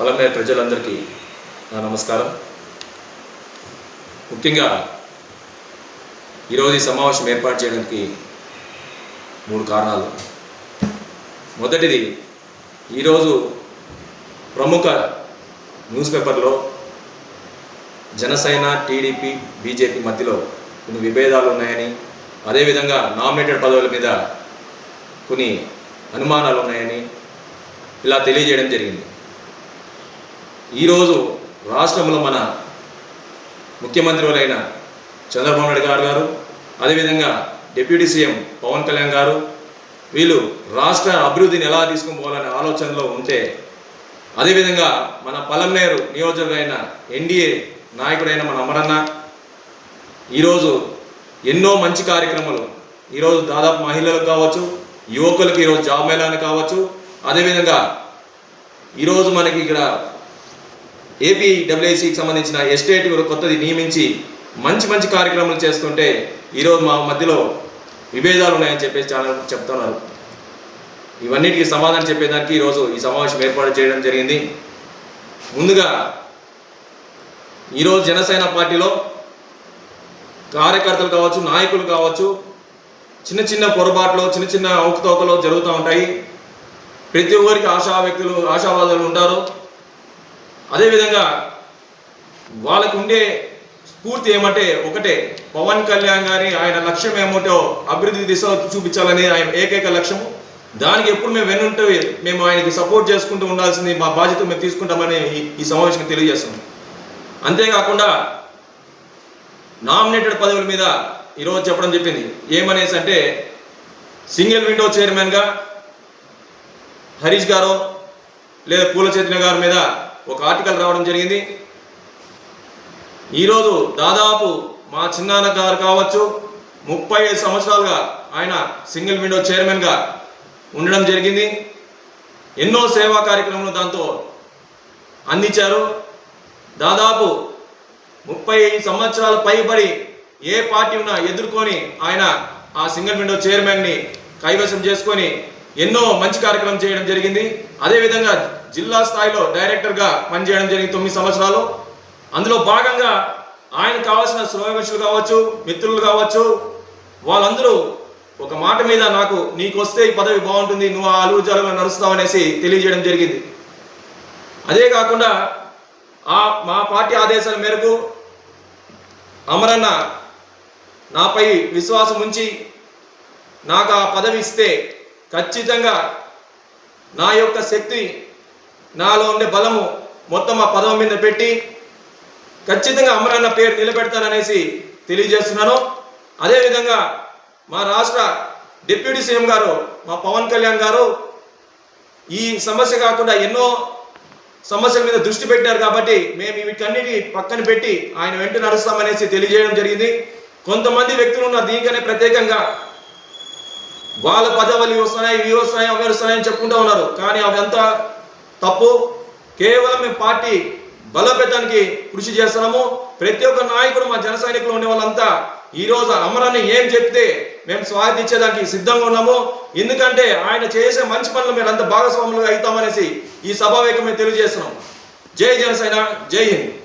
పలమే ప్రజలందరికీ నా నమస్కారం. ముఖ్యంగా ఈరోజు ఈ సమావేశం ఏర్పాటు చేయడానికి మూడు కారణాలు. మొదటిది ఈరోజు ప్రముఖ న్యూస్ పేపర్లో జనసేన టీడీపీ బీజేపీ మధ్యలో కొన్ని విభేదాలు ఉన్నాయని అదేవిధంగా నామినేటెడ్ పదవుల మీద కొన్ని అనుమానాలు ఉన్నాయని ఇలా తెలియజేయడం జరిగింది. ఈరోజు రాష్ట్రంలో మన ముఖ్యమంత్రులైన చంద్రబాబు నాయుడు గారు గారు అదేవిధంగా డిప్యూటీ సీఎం పవన్ కళ్యాణ్ గారు వీళ్ళు రాష్ట్ర అభివృద్ధిని ఎలా తీసుకుని పోవాలనే ఆలోచనలో ఉంటే అదేవిధంగా మన పలంనేరు నియోజకమైన ఎన్డీఏ నాయకుడైన మన అమరన్న ఈరోజు ఎన్నో మంచి కార్యక్రమాలు ఈరోజు దాదాపు మహిళలకు కావచ్చు యువకులకు ఈరోజు జాబ్ మేళాని కావచ్చు. అదేవిధంగా ఈరోజు మనకి ఇక్కడ ఏపీ డబ్ల్యూసికి సంబంధించిన ఎస్టేట్ కొత్తది నియమించి మంచి మంచి కార్యక్రమాలు చేస్తుంటే ఈరోజు మా మధ్యలో విభేదాలు ఉన్నాయని చెప్పేసి చాలా చెప్తున్నారు. ఇవన్నిటికీ సమాధానం చెప్పేదానికి ఈరోజు ఈ సమావేశం ఏర్పాటు చేయడం జరిగింది. ముందుగా ఈరోజు జనసేన పార్టీలో కార్యకర్తలు కావచ్చు నాయకులు కావచ్చు చిన్న చిన్న పొరపాట్లు చిన్న చిన్న అవకతవకలు జరుగుతూ ఉంటాయి. ప్రతి ఒక్కరికి ఆశా వ్యక్తులు ఆశావాదులు ఉంటారు. అదేవిధంగా వాళ్ళకు ఉండే స్ఫూర్తి ఏమంటే ఒకటే పవన్ కళ్యాణ్ గారి ఆయన లక్ష్యం ఏమిటో అభివృద్ధి దిశ చూపించాలని ఆయన ఏకైక లక్ష్యము. దానికి ఎప్పుడు మేము వెన్నుంటే మేము ఆయనకి సపోర్ట్ చేసుకుంటూ ఉండాల్సింది మా బాధ్యత మేము తీసుకుంటామని ఈ- సమావేశం తెలియజేస్తున్నాం. అంతేకాకుండా నామినేటెడ్ పదవుల మీద ఈరోజు చెప్పడం చెప్పింది. ఏమనేసి అంటే సింగిల్ విండో చైర్మన్గా హరీష్ గారు లేదా పూల చైతన్య గారి మీద ఒక ఆర్టికల్ రావడం జరిగింది. ఈరోజు దాదాపు మా చిన్నాన్న గారు కావచ్చు ముప్పై ఐదు సంవత్సరాలుగా ఆయన సింగిల్ విండో చైర్మన్గా ఉండడం జరిగింది. ఎన్నో సేవా కార్యక్రమాలు దాంతో అందించారు. దాదాపు ముప్పై సంవత్సరాల పైబడి ఏ పార్టీ ఉన్నా ఎదుర్కొని ఆయన ఆ సింగల్ విండో చైర్మన్ని కైవసం చేసుకొని ఎన్నో మంచి కార్యక్రమం చేయడం జరిగింది. అదేవిధంగా జిల్లా స్థాయిలో డైరెక్టర్గా పనిచేయడం జరిగింది తొమ్మిది సంవత్సరాలు. అందులో భాగంగా ఆయన కావాల్సిన శ్రోమశులు కావచ్చు మిత్రులు కావచ్చు వాళ్ళందరూ ఒక మాట మీద నాకు నీకు వస్తే ఈ పదవి బాగుంటుంది నువ్వు ఆ అలుగు జరుగులో నడుస్తావు అనేసి తెలియజేయడం జరిగింది. అదే కాకుండా ఆ మా పార్టీ ఆదేశాల మేరకు అమరన్న నాపై విశ్వాసం ఉంచి నాకు ఆ పదవి ఇస్తే ఖచ్చితంగా నా యొక్క శక్తి నాలో ఉండే బలము మొత్తం ఆ పదవి మీద పెట్టి ఖచ్చితంగా అమరన్న పేరు నిలబెడతాననేసి తెలియజేస్తున్నాను. అదేవిధంగా మా రాష్ట్ర డిప్యూటీ సీఎం గారు మా పవన్ కళ్యాణ్ గారు ఈ సమస్య కాకుండా ఎన్నో సమస్యల మీద దృష్టి పెట్టారు కాబట్టి మేము వీటన్నిటి పక్కన పెట్టి ఆయన వెంట నడుస్తామనేసి తెలియజేయడం జరిగింది. కొంతమంది వ్యక్తులు ఉన్నారు దీనికనే ప్రత్యేకంగా. వాళ్ళ పదవులు ఇవి వస్తున్నాయి ఇవి వస్తున్నాయి అవి వస్తున్నాయని చెప్పుకుంటూ ఉన్నారు. కానీ అవి ఎంత తప్పు. కేవలం మేము పార్టీ బలోపేతానికి కృషి చేస్తున్నాము. ప్రతి ఒక్క నాయకుడు మా జన సైనికులు ఉండే వాళ్ళంతా ఈరోజు అమరాన్ని ఏం చెప్తే మేము స్వాగతించేదానికి సిద్ధంగా ఉన్నాము. ఎందుకంటే ఆయన చేసే మంచి పనులు మీరు అంత భాగస్వాములుగా అవుతామనేసి ఈ సభావేకం మేము తెలియజేస్తున్నాం. జై జనసేన జై హింద్.